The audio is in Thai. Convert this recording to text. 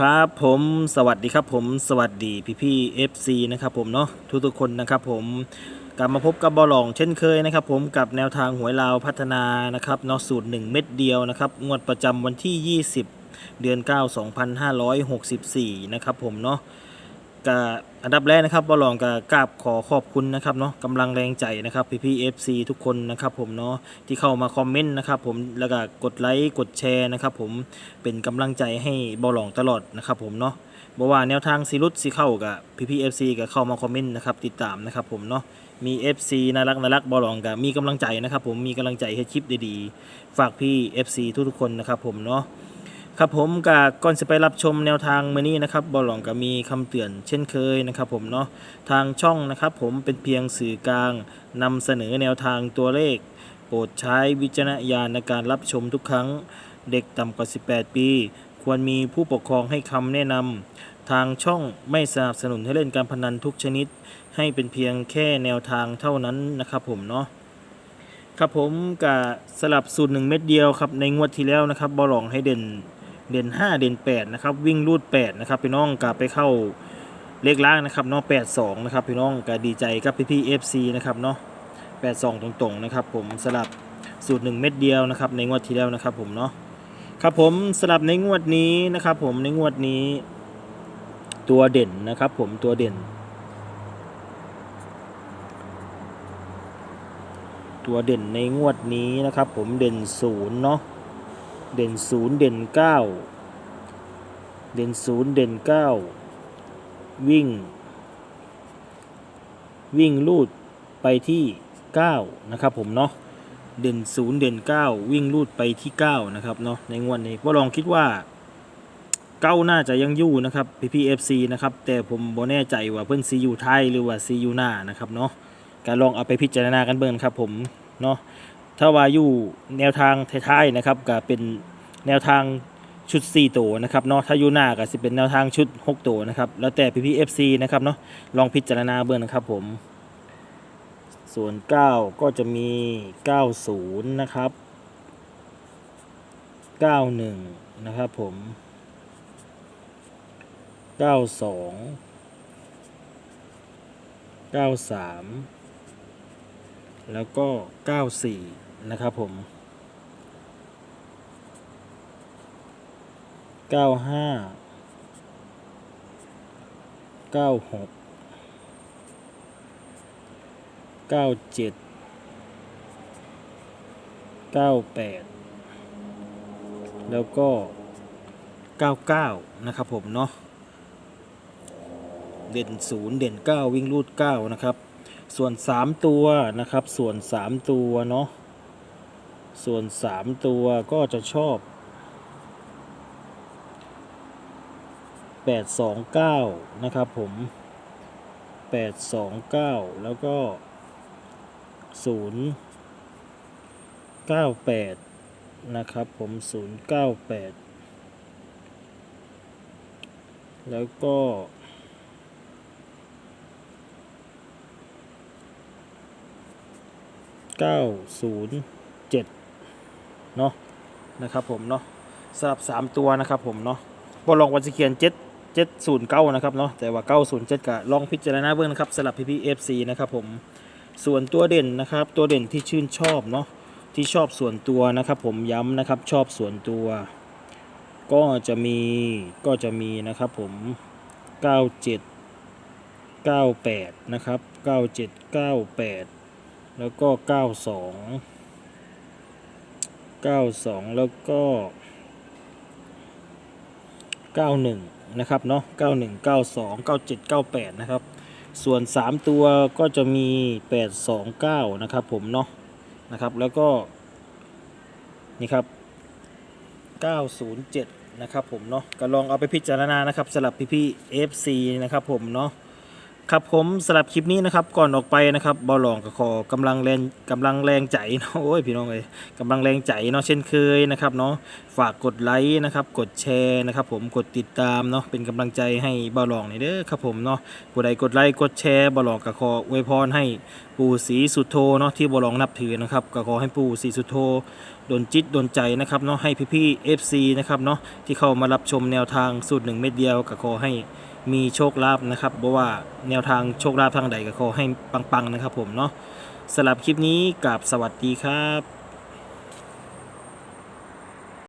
ครับผมสวัสดีครับผมสวัสดีพี่พี่เอฟซีนะครับผมเนาะทุกทุกคนนะครับผมกลับมาพบกับบอลลองเช่นเคยนะครับผมกับแนวทางหวยลาวพัฒนานะครับเนาะสูตร 1 เม็ดเดียวนะครับงวดประจำวันที่ 20 เดือน 9 2564 นะครับผมเนาะ กอันดับแรกนะครับบอลลองกับกราบขอขอบคุณนะครับเนาะกำลังแรงใจนะครับพี่พี่เอฟซีทุกคนนะครับผมเนาะที่เข้ามาคอมเมนต์นะครับผมแล้วก็กดไลค์กดแชร์นะครับผมเป็นกำลังใจให้บอลลองตลอดนะครับผมเนาะบอกว่าแนวทางซีรุตซีเข้ากับพี่พี่เอฟซีกับเข้ามาคอมเมนต์นะครับติดตามนะครับผมเนาะมี FC น่ารักน่ารักบอลลองกับมีกำลังใจนะครับผมมีกำลังใจให้คลิปดีๆ ฝากพี่ FC ทุกๆคนนะครับผมเนาะ ครับผมกับก่อนจะไปรับชมแนวทางมือนี้นะครับบอลหลองกับมีคำเตือนเช่นเคยนะครับผมเนาะทางช่องนะครับผมเป็นเพียงสื่อกลางนำเสนอแนวทางตัวเลข โปรดใช้วิจารณญาณในการรับชมทุกครั้งเด็กต่ำกว่า 18 ปี ควรมีผู้ปกครองให้คำแนะนำทางช่องไม่สนับสนุนให้เล่นการพนันทุกชนิด ให้เป็นเพียงแค่แนวทางเท่านั้นนะครับผมเนาะครับผมกับสลับสูตรหนึ่งเม็ดเดียวครับในงวดที่แล้วนะครับบอลหลองให้เด่น เด่น5 เด่น8นะครับวิ่งรูด8นะครับพี่น้องกับไปเข้าเลขล่างนะครับเนาะ82นะครับพี่น้องก็ดีใจกับพี่พี่ๆ FC นะครับเนาะ82 ตรงๆนะครับผมสลับสูตรหนึ่งเม็ดเดียวนะครับในงวดที่แล้วนะครับผมเนาะครับผมสลับในงวดนี้นะครับผมในงวดนี้ ตัวเด่นนะครับผมตัวเด่น ตัวเด่นในงวดนี้นะครับผมเด่นศูนย์เนาะ เด่นศูนย์เด่นเก้าเด่นศูนย์เด่นเก้าวิ่ง วิ่งลูดไปที่เก้านะครับผมเนาะเด่นศูนย์เด่นเก้าวิ่งลูดไปที่เก้านะครับเนาะในงวดนี้พ่อลองคิดว่าเก้าน่าจะยังอยู่นะครับพี่พีเอฟซีนะครับแต่ผมบ่แน่ใจว่าเพื่อนซีอยู่ไทยหรือว่าซีอยู่หน้านะครับเนาะการลองเอาไปพิจารณากันเบิ่งครับผมเนาะถ้าว่าอยู่แนวทางไทยๆนะครับก็เป็น แนวทางชุด 4 ตัวนะครับเนาะถ้าอยู่หน้าก็สิเป็นแนวทางชุด 6 ตัวนะครับ แล้วแต่พี่พีเอฟซีนะครับเนาะลองพิจารณาเบิ่งนะครับผม ส่วน 9 ก็จะมี 90 นะครับ 91 นะครับผม 92 93 แล้วก็ 94 นะครับผม 95 96เก้าเจ็ดเก้าแปดแล้วก็เก้าเก้านะครับผมเนาะ เด่นศูนย์เด่นเก้าวิ่งรูดเก้านะครับ ส่วนสามตัวนะครับ ส่วนสามตัวเนาะ ส่วนสามตัวก็จะชอบ แปดสองเก้านะครับผมแปดสองเก้าแล้วก็ศูนย์เก้าแปดนะครับผมศูนย์เก้าแปดแล้วก็เก้าศูนย์เจ็ดเนาะนะครับผมเนาะสลับสามตัวนะครับผมเนาะบอลลองวันสเขียนเจ็ด เจ็ดศูนย์เก้านะครับเนาะแต่ว่าเก้าศูนย์เจ็ดก็ลองพิจารณาเบื้องนะครับสลับพีพีเอฟซีนะครับผมส่วนตัวเด่นนะครับตัวเด่นที่ชื่นชอบเนาะที่ชอบส่วนตัวนะครับ ผมย้ำนะครับชอบส่วนตัว ก็จะมีก็จะมีนะครับผม 97 98 นะครับ 97 98 แล้วก็ 92 92 แล้วก็ 91 นะครับเนาะ91 92 97 98 นะครับ ส่วน 3 ตัวก็จะมี 829 นะครับผมเนาะนะครับแล้วก็นี่ครับ 907 นะครับผมเนาะก็ลองเอาไปพิจารณานะครับสำหรับพี่พี่ๆ FC นะครับผมเนาะ ครับผมสำหรับคลิปนี้นะครับก่อนออกไปนะครับบอลลองกับขอกำลังแรงกำลังแรงใจเนาะโอ้ยพี่น้องเอ้ยกำลังแรงใจเนาะเช่นเคยนะครับเนาะฝากกดไลค์นะครับกดแชร์นะครับผมกดติดตามเนาะเป็นกำลังใจให้บอลลองนี่เด้อครับผมเนาะผู้ใดกดไลค์กดแชร์บอลลองกับขออวยพรให้ปู่ศรีสุโธเนาะที่บอลลองนับถือนะครับก็ขอให้ปู่ศรีสุโธดนจิตดนใจนะครับเนาะให้พี่ๆ FC นะครับเนาะที่เข้ามารับชมแนวทางสูตรหนึ่งเม็ดเดียวก็ขอให้ มีโชคลาภนะครับเพราะว่าแนวทางโชคลาภทางใดก็ขอให้ปังๆนะครับผมเนาะสำหรับคลิปนี้กับสวัสดีครับ